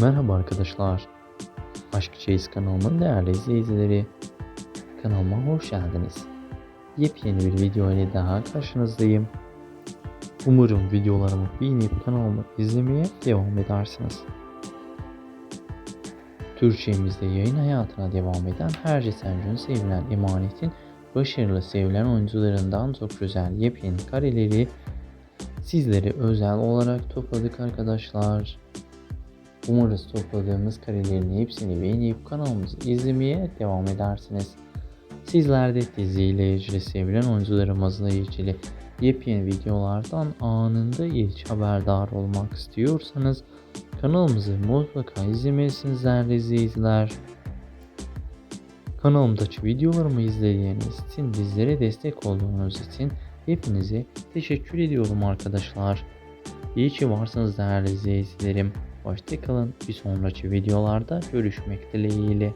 Merhaba arkadaşlar. Aşk Çeyiz kanalımın değerli izleyicileri. Kanalıma hoş geldiniz. Yepyeni bir video ile daha karşınızdayım. Umarım videolarımı beğenip kanalımı izlemeye devam edersiniz. Türkçemizde yayın hayatına devam eden Her Sencun sevilen Emanet'in başarılı sevilen oyuncularından çok güzel yepyeni kareleri sizlere özel olarak topladık arkadaşlar. Umarız topladığımız karelerin hepsini beğenip kanalımızı izlemeye devam edersiniz. Sizler de diziyle ilgili sevilen oyuncularımızla ilgili yepyeni videolardan anında ilk haberdar olmak istiyorsanız kanalımızı mutlaka izlemelisiniz değerli izleyiciler. Kanalımdaki videolarımı izlediğiniz için bizlere destek olduğunuz için hepinize teşekkür ediyorum arkadaşlar. İyi ki varsınız değerli izleyicilerim. Hoşçakalın. Bir sonraki videolarda görüşmek dileğiyle.